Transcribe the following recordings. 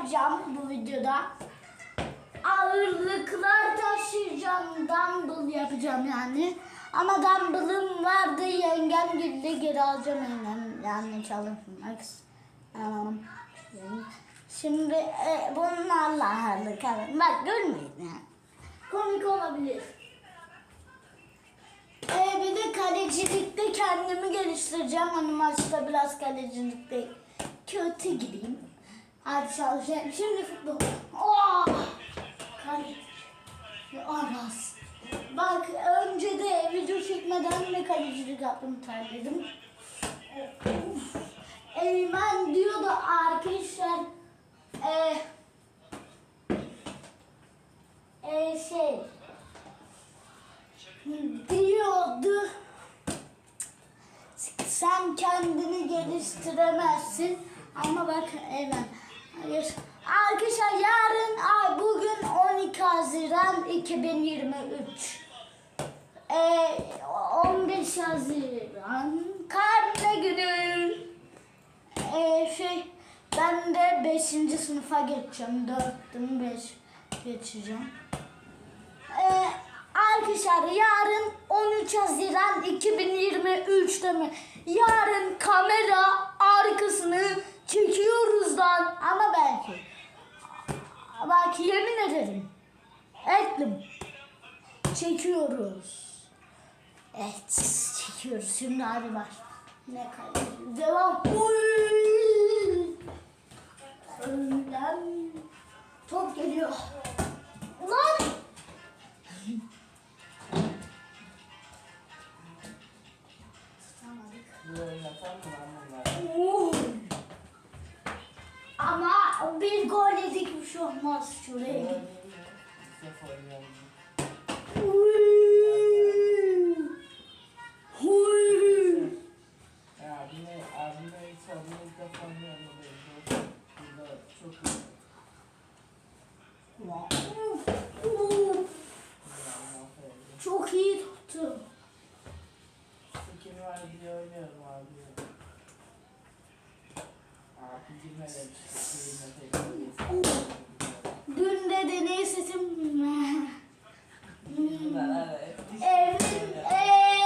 yapacağım bu videoda. Ağırlıklar taşıyacağım. Dumbbell yapacağım yani. Ama dumbbellım vardı. Yengem girdi geri alacağım yengem. Yani çalışmak istemem. Şimdi e, bunlarla ağırlık alın. Bak görmeyin yani. Komik olabilir. Ee, bir de kalecilikte kendimi geliştireceğim. Hani maçta biraz kalecilikte kötü gideyim. Hadi çalışayım. Şimdi futbol. Oh! Aras. Bak önce de video çekmeden de kalecilik yaptım terledim. Uf. Eymen diyor da arkadaşlar e, e, şey diyordu. Sen kendini geliştiremezsin. Ama bak Eren. Arkadaşlar yarın ay bugün 12 Haziran 2023. Ee, 15 Haziran karne günü. Ee, şey ben de 5. sınıfa geçeceğim. 4'tüm 5 geçeceğim. Ee, arkadaşlar yarın 13 Haziran 2023'te mi? Yarın kamera arkasını çekiyoruz lan. Ama belki. Belki yemin ederim. Ettim. Çekiyoruz. Evet çekiyoruz. Şimdi hadi baş. Ne kadar. Devam. Uy! Önlem. Top geliyor. Lan! Tutamadık. Böyle yapan mı bir gol yedik bir şey olmaz. Şuraya git. Sınıf oynayalım. Uy! Uy! Ya abime, abime hiç abime ilk defa oynayalım. Burada çok iyi. Uf, uf. Yani aferin. Çok iyi tuttu. Skin var diye oynuyorum abi. Abi girmeden girmeden Dün de deney sesim Bunlar evet. evin eee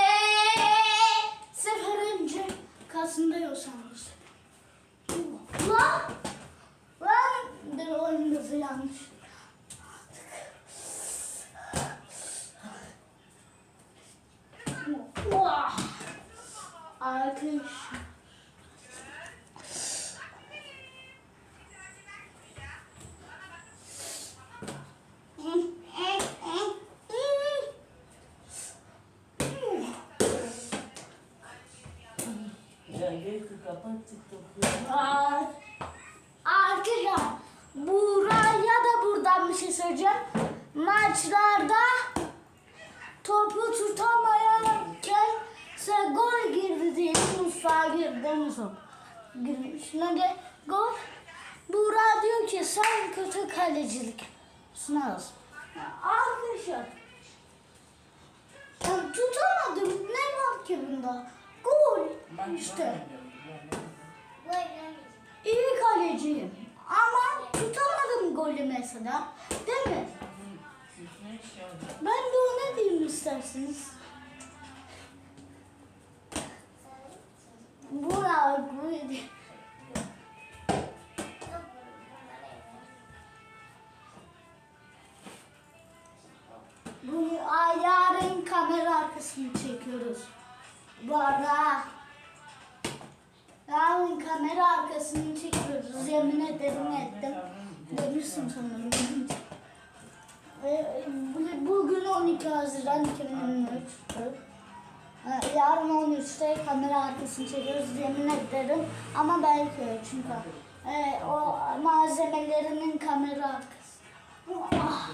sefer önce kasında yosanmış. Lan! Lan! Dur oyun hızı yanlış. Vah! Arkadaş. Ya gel kapat TikTok'u. Aa, Arkadaşlar buraya da buradan bir şey söyleyeceğim. Maçlarda topu tutamayarken sen gol girdi diye Musa girdi Musa girmiş. Ne de gol. Buğra diyor ki sen kötü kalecilik sınavsın. Arkadaşlar tutamadım. Ne var ki bunda? Gol. İşte. İyi kaleciyim. Ama tutamadım golü mesela. Değil mi? Ben de ona diyeyim isterseniz. Burak buydu. Bu ay, yarın kamera arkasını çekiyoruz. Bu arada yarın kamera arkasını çekiyoruz. Yemin ederim ettim. Demişsin sanırım. Ee, bu- Bugün 12 Haziran 2023'tü. Ee, Yarın 13'te kamera arkasını çekiyoruz yemin ederim. Ama belki çünkü e, o malzemelerinin kamera arkası. Ah,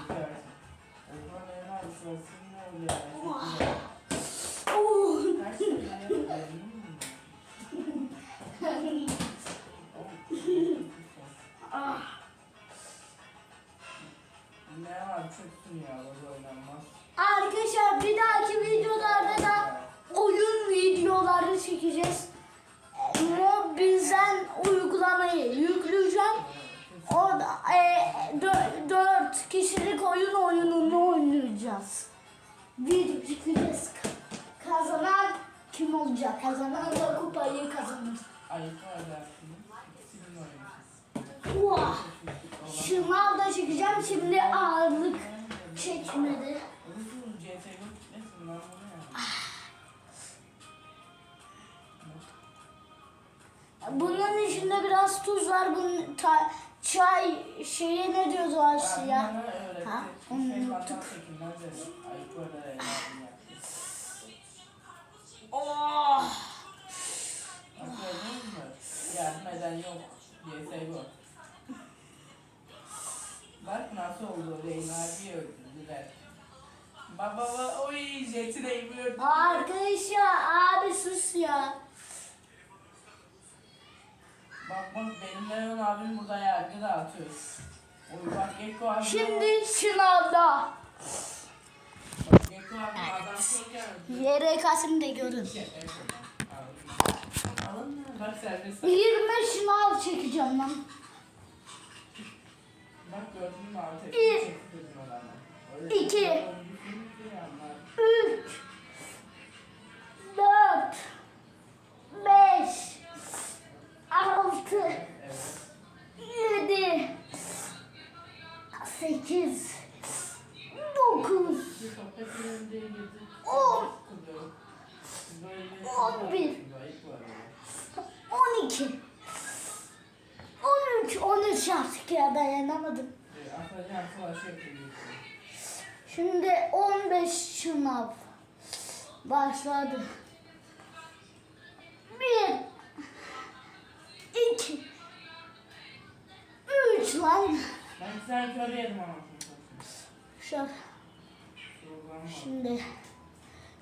oh. Ne var çöksün ya böyle oynanmaz. Arkadaşlar bir dahaki videolarda da oyun videoları çekeceğiz. Robinson uygulamayı yükleyeceğim. Orada e, dört, dört kişilik oyun oyununu oynayacağız. Video çekeceğiz. Kazanan kim olacak? Kazanan da kupayı kazanır. Uzun CSGO gitmesin lan bu ne ya? Bunun içinde biraz tuz var. Bunun çay şeyi ne diyordu Aslı ya? Ha, onu şey unuttuk. da evladım yaptı. Oh! Bak gördünüz mü? Yardım eden yok. CSGO. Bak nasıl oldu. Reyna abi öldürdüler. Baba oy jeti Reyna öldürdü. Arkadaş ya abi sus ya. Bak bak benim Leon abim burada yargı dağıtıyor. Oy bak Gekko abi. Şimdi sınavda. Bak Gekko abi adam yargı. Yere kasım da görün. Mı? Bak serbest. 20 sınav çekeceğim lan. Bak gördün mü abi? Bir. Tepki çektirdim adamı. Öyle İki. bir oyuncusunuz ki yanlar. 3 4 5 6 Evet. 7 8 9 Bir sohbet önünde girdik. On. Sıkılıyor. Böyle On bir. Ayıp var ya. 12 13 13 artık ya dayanamadım. Yapıyor. Şimdi 15 sınav başladı. 1 2 3 lan. Ben sen kör yedim ama. Şöyle. Şimdi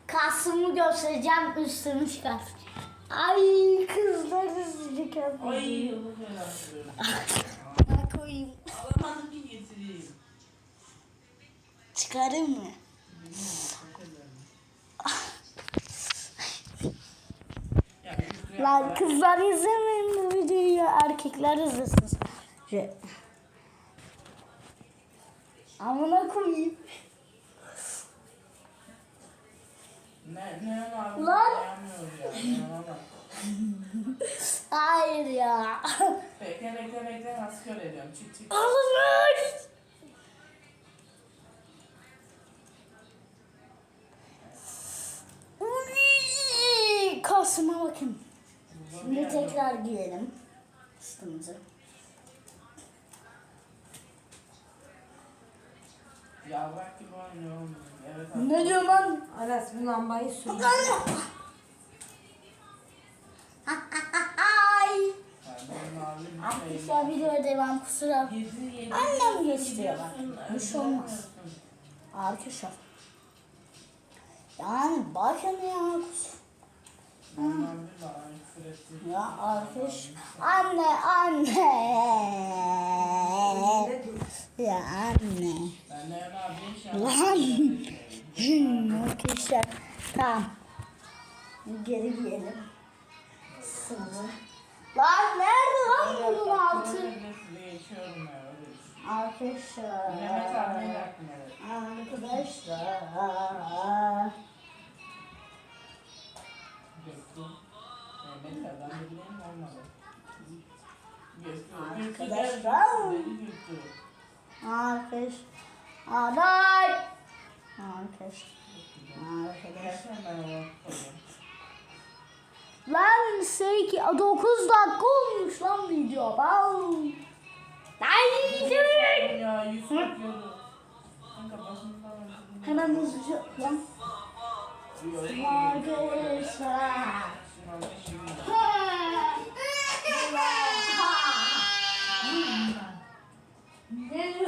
kasımı göstereceğim üstümü çıkartacağım. Ay kızlar sıcak Ay yapıyor. yılı felaket. Ben koyayım. Alamadım ki getireyim. Çıkarayım mı? Lan kızlar izlemeyin bu videoyu erkekler izlesin. Amına koyayım. Ne abi? Lan! Dayanmıyor ya. Dayanamam. Hayır ya. Bekle bekle bekle nasıl kör ediyorum. Çık çık. Alınır. Uy, Kasıma bakın. Şimdi tekrar giyelim üstümüzü. Yavrak gibi oynuyor oğlum. Ne diyor lan? Aras bu lambayı sür. Ay. Arkadaşlar video devam kusura. Annem geçti. Bir şey olmaz. Arkadaşlar. Yani bakın ya kusura. Ya arkadaş. Anne anne. Ya anne. Arkadaşlar. Tamam. Geri giyelim. Sıvı. Lan nerede lan bunun altı? Arkadaşlar. Arkadaşlar. Göktuğ Arkadaşlar. Aday. Arkadaş. Arkadaş. Gerçekten ben ona koyuyorum. Lan şey ki 9 dakika olmuş lan video. Bam. Ay. Ya basın falan. Hemen hızlıca lan. Arkadaşlar. Ne?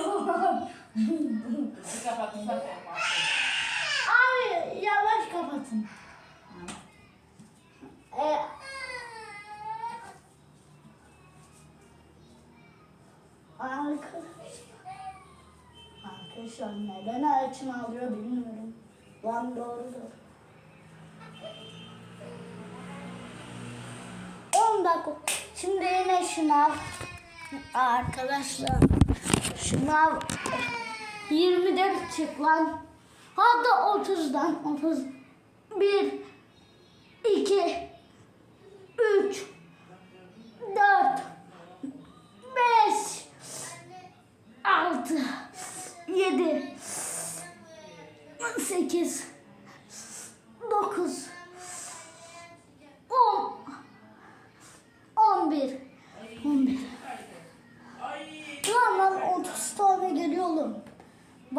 Bizi kapatırsak olmaz. Abi yavaş kapatın. E, Arkadaşlar. Arkadaşlar neden Elçin alıyor bilmiyorum. Lan doğrudur. 10 dakika. Şimdi yine şınav. Arkadaşlar. Şınav 20'de bitecek lan. Hatta 30'dan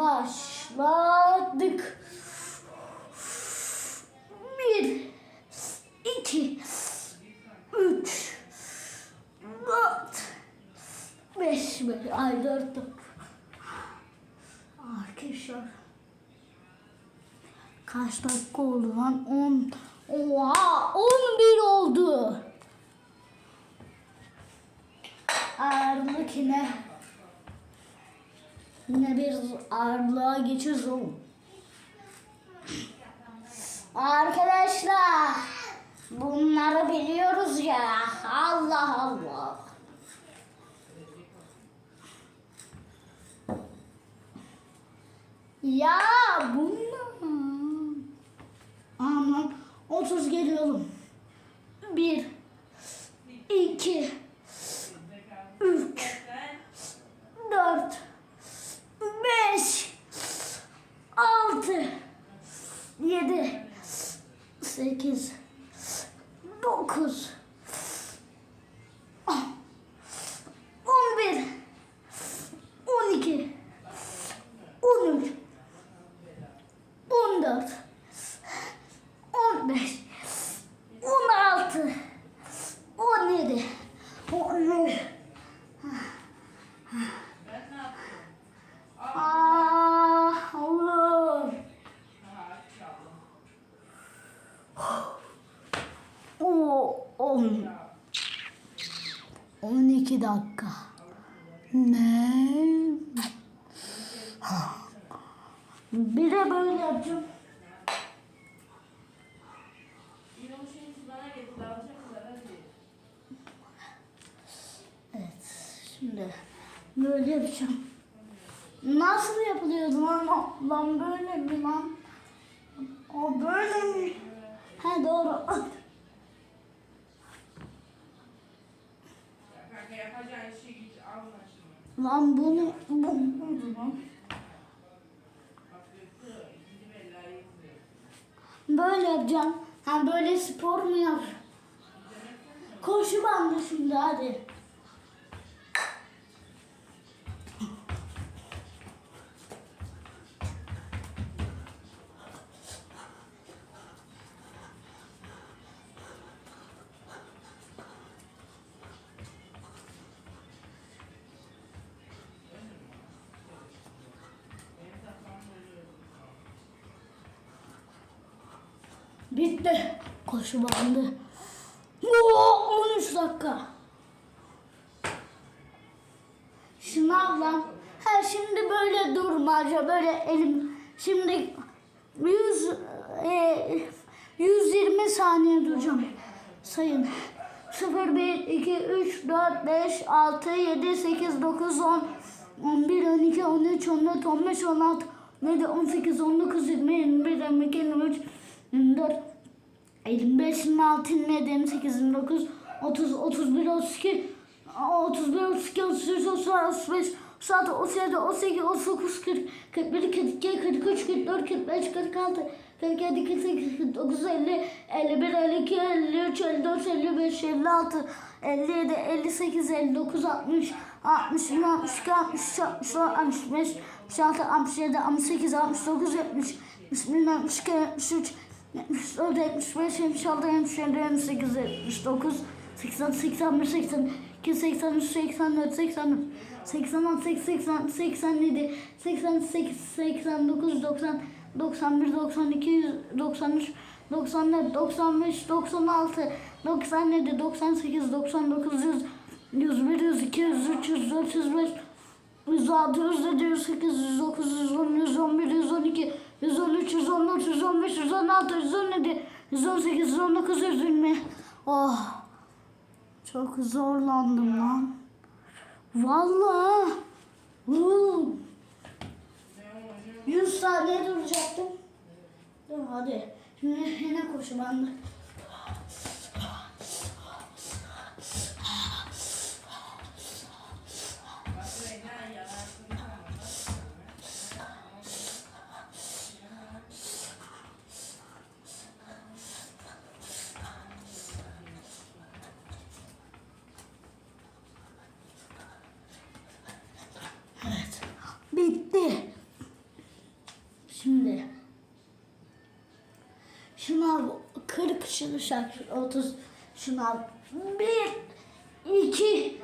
başladık. Bir, iki, üç, dört, beş, beş, ay dört. Arkadaşlar kaç dakika oldu lan? On, oha, on bir oldu. Ağırlık yine Yine bir ağırlığa geçiyoruz oğlum. Arkadaşlar bunları biliyoruz ya. Allah Allah. Ya bunlar. Aman 30 geliyorum. 1 2 3 4 5 6 7 8 9 11 12 13 14 15 16 17 17 Ah Allah'ım. Oo, on. 12 dakika. Ne? Bir de böyle yapacağım. Evet. Şimdi böyle yapacağım. Nasıl yapılıyordu lan? Lan böyle mi lan? O böyle mi? Ha doğru. Lan bunu bu. Böyle yapacağım. Ha böyle spor mu yap? Koşu bandı şimdi hadi. Bitti. Koşu bandı. Oo, 13 dakika. Şınav lan. Ha şimdi böyle durmaca böyle elim. Şimdi 100 e, 120 saniye duracağım. Sayın. 0, 1, 2, 3, 4, 5, 6, 7, 8, 9, 10, 11, 12, 13, 14, 15, 16, 17, 18, 19, 20, 21, 22, 23, 24, 55, 26, 27, 28, 29, 30, 31, 32, 31, 32, 33, 34, 35, 36, 37, 38, 39, 40, 41, 42, 43, 44, 45, 46, 47, 48, 49, 50, 51, 52, 53, 54, 55, 56, 57, 58, 59, 60, 60, 62, 63, 64, 65, 66, 67, 68, 69, 70, 71, 72, 73, 74, 75, 76, 77, 78, 79, 80, 81, 82, 83, 84, 85, 86, 80, 87, 88, 89, 90, 91, 92, 100, 93, 94, 95, 96, 97, 98, 99, 100, 101, 102, 103, 104, 105, 106, 107, 108, 109, 110, 111, 112, 113, 114, 115, 116, 117, 118, 119, 120. Oh. Çok zorlandım lan. Vallahi. Huu. 100 saniye duracaktım. Dur hadi. Şimdi yine koşu bandı. 40 şınav 30 şınav 1 2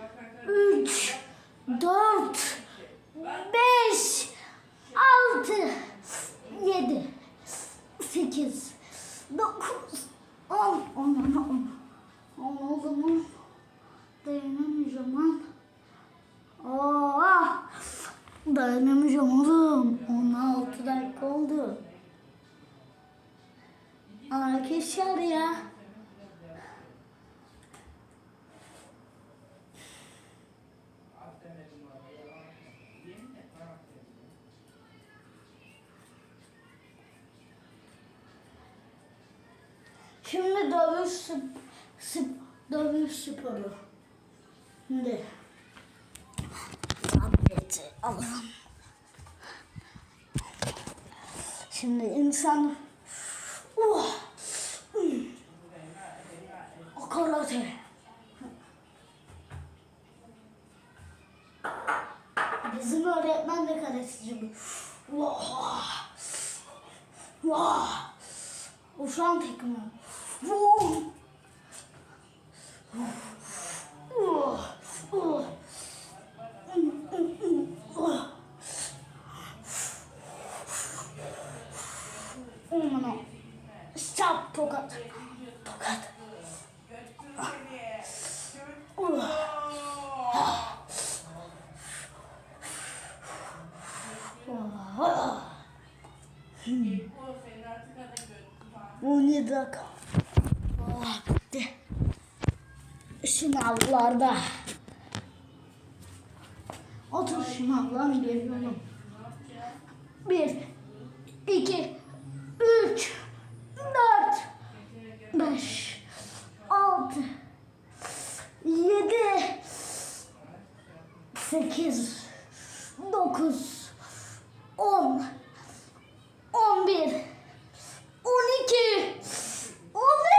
Şimdi dövüş sp, dövüş sporu. Şimdi tableti alalım. Şimdi insan oh, hmm. o karate. Bizim öğretmen de karateci. Vah. Vah. Uşan tekme. Stop tokat. Tokat. Bu. 17 dakika. Oh, bitti. Şınavlarda. Otur şınavlar geliyorum. Bir, iki, üç, dört, beş, altı, yedi, sekiz, dokuz, on, on bir, on iki, on üç,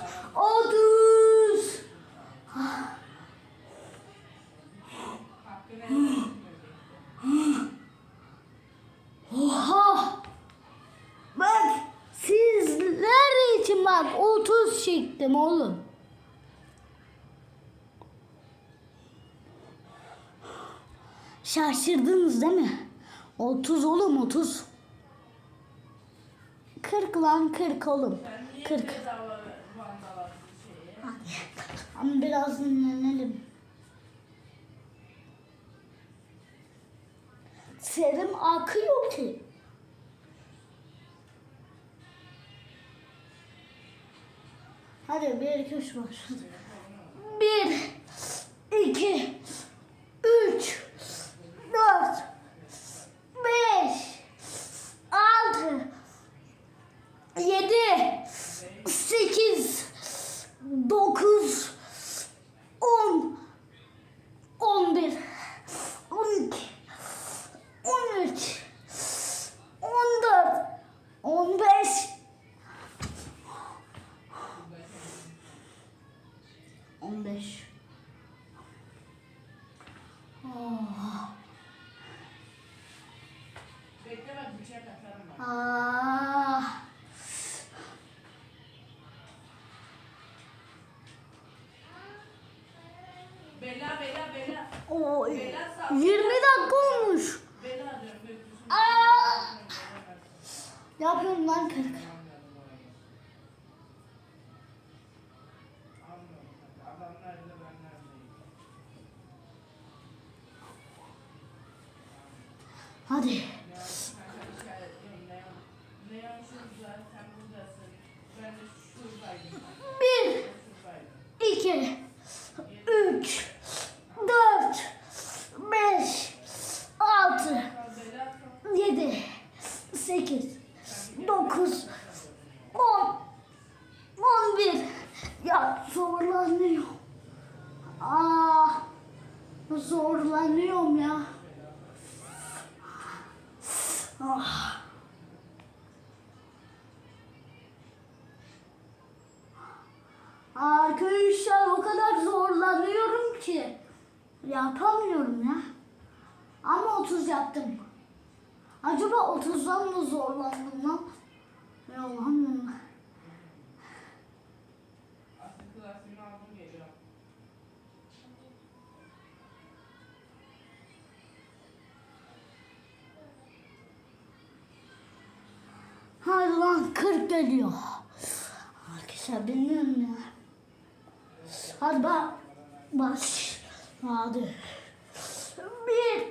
30 çektim oğlum. Şaşırdınız değil mi? 30 oğlum 30. 40 lan 40 oğlum. 40. Bedava vandal şeyi. Ama biraz dinlenelim. Serim akıyor ki. Hadi bir iki üç başladı. Bir, iki, sağ. 20 dakika olmuş. Aa! Yapıyorum lan 40. Adamlar da ben neredeyim? Hadi. Neon şurada, sen buradasın. Ben de şuradaydım. 1, Şuradaydım. 2, 3, 4, 5, 6, Bela 7, 8, 9, 10, 11. Ya zorlanıyorum. Aa, zorlanıyorum ya. Ah. Arkadaşlar o kadar zorlanıyorum ki yapamıyorum ya. Ama 30 yaptım. Acaba 30'dan mı zorlandım lan? Ya Allah'ım. Hadi lan 40 geliyor. Arkadaşlar bilmiyorum ya. Hadi bak. Baş. Hadi. Bir,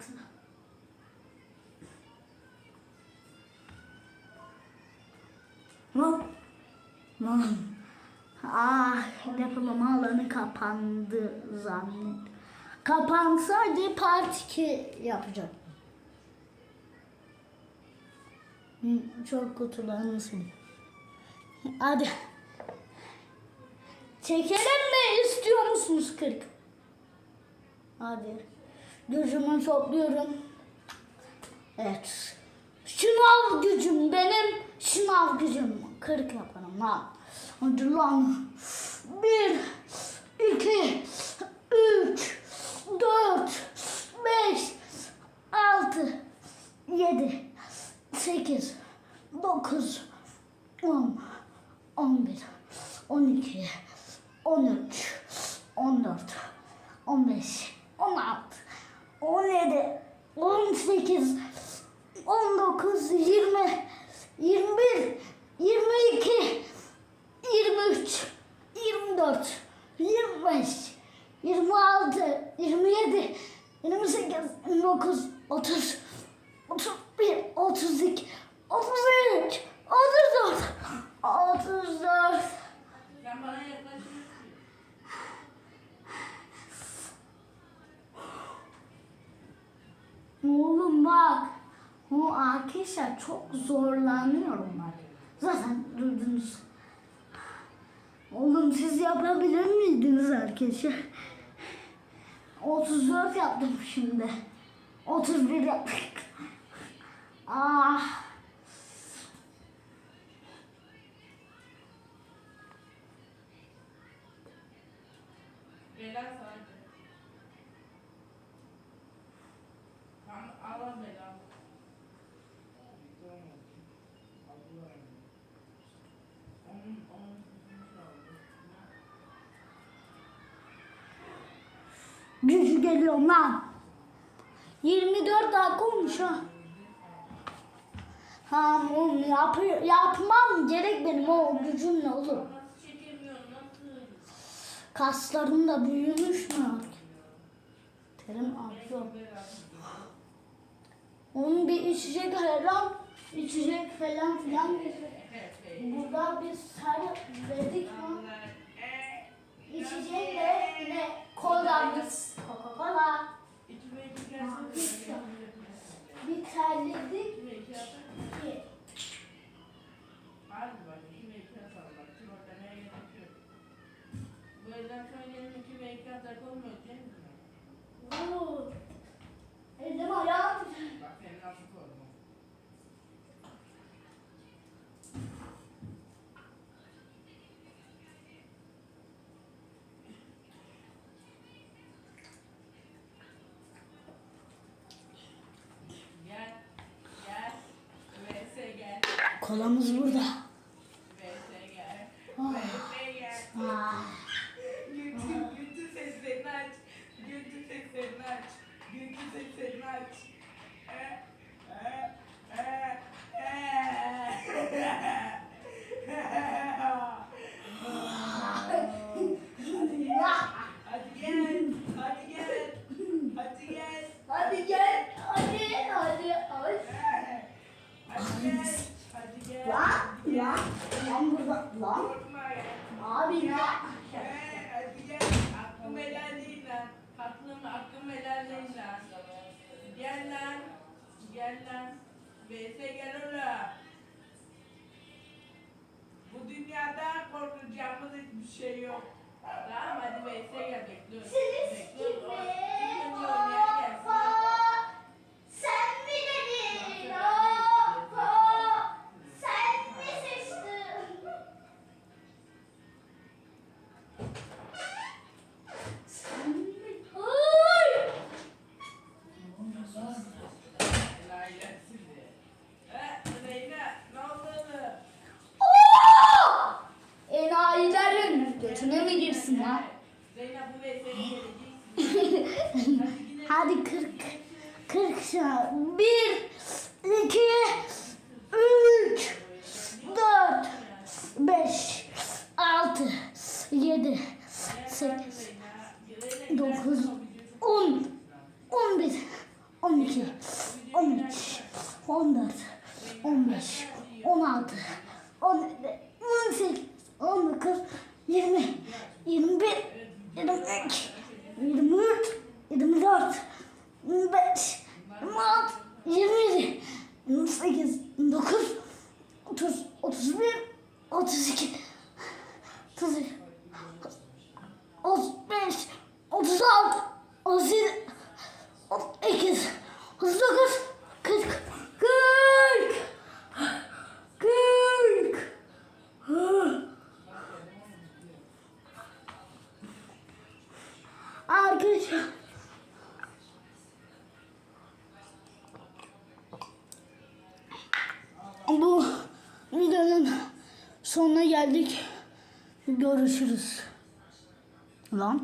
On altı. Lan. Lan. Ah, depolama alanı kapandı zannet. Kapansaydı part 2 yapacağım. Hı, Çok kutularını sildim. Hadi. Çekelim mi? İstiyor musunuz 40? Hadi. Gücümü topluyorum. Evet. Şınav gücüm benim. Şınav gücüm. 40 yaparım lan. Hadi lan. 1, 2, 3, 4, 5, 6, 7, 8, 9, 10, 11, 12, 13, 14, 15, 16, 17, 18, 19, 20, 21, 22, 23, 24, 25, 26, 27, 28, 29, 30, 31, 32, 33, 34, 34, Sen bana yaklaşıyorsun. Oğlum bak. O arkadaşlar çok zorlanıyorum bak. Zaten duydunuz. Oğlum siz yapabilir miydiniz arkadaşlar? 34 yaptım şimdi. 31 yaptık. Ah. Gücü geliyor lan. 24 dakika ha. Ha oğlum yap yapmam gerek benim o gücümle olur. Kaslarım da büyümüş mü artık? Terim artıyor. Onun bir içecek falan, içecek falan filan Burada biz her dedik mi? İçecek de yine kolamız, Coca-Cola. Bir terledik ki. Harbi bak, iki ve iki atalım bak. Şimdi orada neye gerek yok. Bu sonra gelin iki ve iki atak olmuyor değil mi? Oo. Elim ayağım. Bak senin nasıl Kolamız burada. 15, 16, 17, 18, 19, 20, 21, 22, 23, 24, 25, 26, 27, 28, 29, 30, 31, 32, 33, 35, 36, 37, 38, 39, 40, 40. Görüşürüz. Lan.